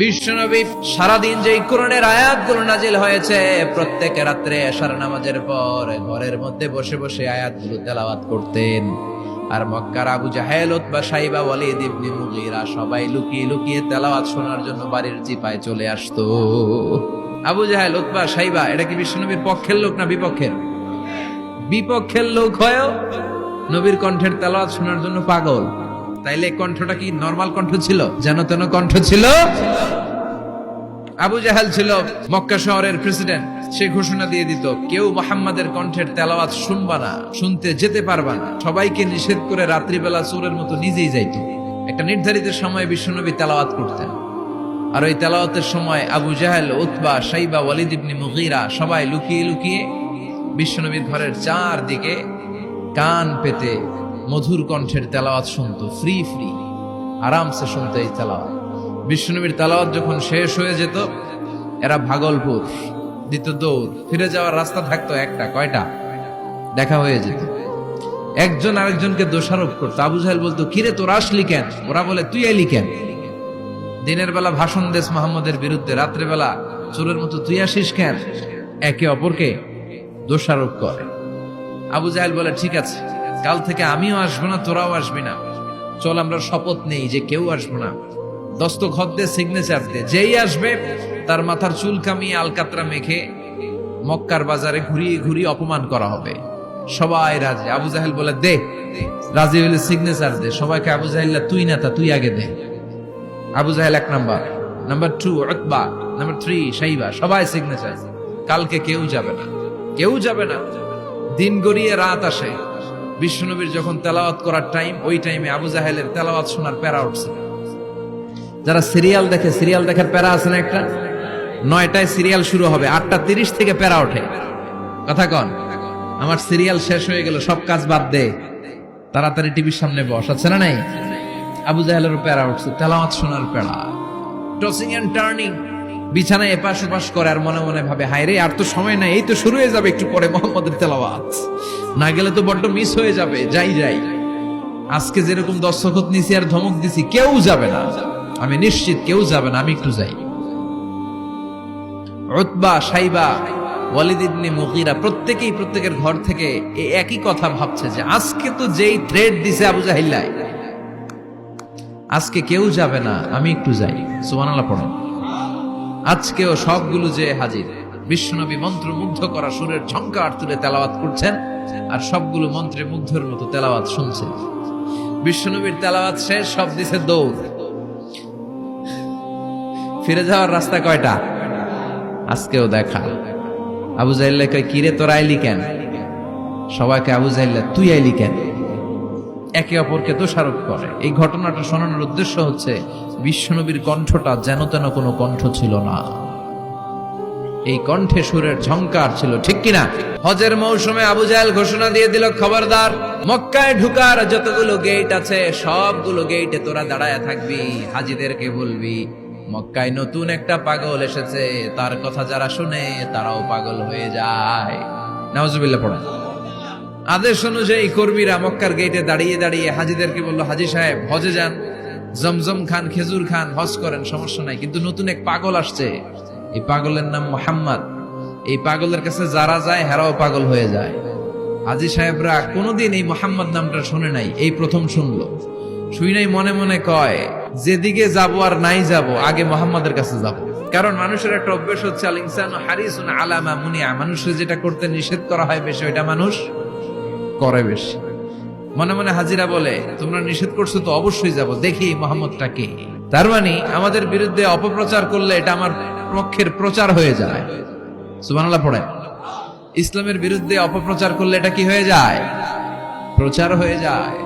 বিশ্বনবী সারাদিন যেই কোরআনের আয়াতগুলো নাজিল হয়েছে, প্রত্যেক রাত্রে এশার নামাজের পর ঘরের মধ্যে বসে বসে আয়াতগুলো তেলাওয়াত করতেন। আর মক্কার আবু জাহেল, উতবা, সাইবা, ওয়ালিদ ইবনে মুগীরা সবাই লুকিয়ে লুকিয়ে তেলাওয়াত শোনার জন্য বাড়ির চিপায় চলে আসতো। আবু জাহেল, উতবা, সাইবা, এটা কি বিশ্বনবীর পক্ষের লোক না বিপক্ষের? বিপক্ষের লোক হয়েও নবীর কণ্ঠের তেলাওয়াত শোনার জন্য পাগল। তাইলে কণ্ঠটা কি নর্মাল কণ্ঠ ছিল? যেন তেন কণ্ঠ ছিল? আবু জাহাল ছিল মক্কা শহরের প্রেসিডেন্ট সে ঘোষণা দিয়ে দিত, কেউ মোহাম্মদের কণ্ঠের তেলাওয়াত শুনবা না, শুনতে যেতে পারবা না। সবাইকে নিষেধ করে রাত্রিবেলা চোরের মতো নিজেই যাইতো। একটা নির্ধারিত সময়ে বিশ্বনবী তেলাওয়াত করতেন। আর ওই তেলাওয়াতের সময় আবু জাহেল, উতবা সাইবা ওয়ালিদ ইবনে মুগীরা সবাই লুকিয়ে লুকিয়ে বিশ্বনবীর ঘরের চারদিকে কান পেতে মধুর কণ্ঠের তেলাওয়াত শুনতো ফ্রি ফ্রি আরামসে শুনতো এই তেলাওয়াত। বিশ্বনবীর তেলাওয়াত যখন শেষ হয়ে যেত, এরা ভাগলপুর দিত দৌড়, ফিরে যাওয়ার রাস্তা থাকতো একটা, কয়টা? দেখা হয়ে যেত। একজন আরেকজনকে দোষারোপ করতো। আবু জাহেল বলতো, কিরে, তোর আসলি কেন? ওরা বলে, তুই এলি কেন? দিনের বেলা ভাষণ দেশ মোহাম্মদের বিরুদ্ধে, রাত্রে বেলা চোরের মতো, তুই আসিস কেন? একে অপরকে দোষারোপ করে। আবু জাহেল বলে, ঠিক আছে কাল থেকে আমিও আসব না, তোরাও আসবি না। চল, আমরা শপথ নেই যে কেউ আসব না। দস্ত দস্তখত দে। সিগনেচার দে যেই আসবে, তার মাথার চুল কামিয়ে আলকাতরা মেখে মক্কার বাজারে ঘুরিয়ে ঘুরিয়ে অপমান করা হবে। সবাই রাজি। আবু জাহেল বলে, দে, রাজি হলে সিগনেচার দে। সবাইকে, আবু জাহেল্লা তুই না তা, তুই আগে দে। আবু জাহেল এক number. Number two Utba number three Shaiba. সবাই সিগনেচার কালকে কেউ যাবে না। কেউ যাবে না। দিন গড়িয়ে রাত আসে। বিশ্বনবীর যখন তেলাওয়াত করার টাইম ওই টাইমে আবু জাহেলের তেলাওয়াত শোনার প্যারা উঠছে। যারা সিরিয়াল দেখে সিরিয়াল দেখার প্যারা আছে না একটা? নয়টায় সিরিয়াল শুরু হবে, আটটা তিরিশ থেকে প্যারা ওঠে। কথা কন, আমার সিরিয়াল শেষ হয়ে গেল সব কাজ বাদ দে। তাড়াতাড়ি টিভির সামনে বস, আছে না নাই? আবু জাহেলেরও প্যারা উঠছে, তেলাওয়াত শোনার প্যারা। টসিং এন্ড টার্নিং বিছানায় এপাশ ওপাশ করে আর মনে মনে ভাবে হায় রে আর তো সময় নাই, এই তো শুরু হয়ে যাবে একটু পরে মোহাম্মদের তেলাওয়াত। না গেলে তো বড্ড মিস হয়ে যাবে, যাই যাই। আজকে যেরকম দর্শকত নিছি আর ধমক দিছি, কেউ যাবে না। আমি নিশ্চিত কেউ যাবে না, আমি একটু যাই। উতবা, সাইবা, ওয়ালিদ ইবনে প্রত্যেকেই প্রত্যেকের ঘর থেকে একই কথা ভাবছে যে, আজকে তো যেই থ্রেড দিছে আবু জাহিল্লায়, আজকে কেউ যাবে না, আমি একটু যাই। সুবহানাল্লাহ পড়ো। আজকেও সবগুলো যে হাজির। বিশ্বনবী মন্ত্র মুগ্ধ করা সুরের ঝঙ্কার তুলে তেলাওয়াত করছেন আর সবগুলো মন্ত্রে মুগ্ধের মতো তেলাওয়াত শুনছেন। বিশ্বনবীর তেলাওয়াত শেষ, সব দিছে দৌড়। ফিরে যাওয়ার রাস্তা কয়টা? আজকেও দেখা। আবু জাইল্লা কিরে, তোর আইলি কেন? সবাইকে আবু জাইল্লা তুই আইলি কেন? একে অপরকে দোষারোপ করে। এই ঘটনাটা শোনানোর উদ্দেশ্য হচ্ছে, বিশ্বনবীর কণ্ঠটা যেন তেন কোনো কণ্ঠ ছিল না। এই কণ্ঠে সুরের ঝংকার ছিল, ঠিক কিনা? হজের মৌসুমে আবু জাহেল ঘোষণা দিয়ে দিল, খবরদার, মক্কায় ঢুকার যতগুলো গেট আছে, সবগুলো গেটে তোরা দাঁড়ায় থাকবি, হাজিদেরকে বলবি, মক্কায় নতুন একটা পাগল এসেছে, তার কথা যারা শুনে, তারাও পাগল হয়ে যায়। নাউজুবিল্লাহ পড়ে। আদেশ অনুযায়ী কর্মীরা মক্কার গেটে দাঁড়িয়ে দাঁড়িয়ে হাজিদেরকে বলল, হাজি সাহেব, হজে যান। জমজম খান, খেজুর খান, হজ করেন, সমস্যা নাই, কিন্তু নতুন এক পাগল আসছে। এই পাগলের নাম মোহাম্মদ। এই পাগলের কাছে যারা যায়, হেরাও পাগল হয়ে যায়। হাজি সাহেবরা কোনোদিন এই মোহাম্মদ নামটা শুনে নাই, এই প্রথম শুনলো। শুই নাই মনে মনে কয়, যেদিকে যাব আর নাই যাব, আগে মোহাম্মদের কাছে যাব। কারণ মানুষের একটা অভ্যেস হচ্ছে, আল ইনসান হারিসুন আলামা মুনিয়া। মানুষের যেটা করতে নিষেধ করা হয় বেশি, ওইটা মানুষ করে বেশি। মনে মনে হাজিরা বলে, তোমরা নিষেধ করছ তো অবশ্যই যাব, দেখি মোহাম্মদটা কে? তার মানে আমাদের বিরুদ্ধে অপপ্রচার করলে এটা আমার পক্ষের প্রচার হয়ে যায়। সুবানাল্লাহ পড়ে ইসলামের বিরুদ্ধে অপপ্রচার করলে এটা কি হয়ে যায়? প্রচার হয়ে যায়।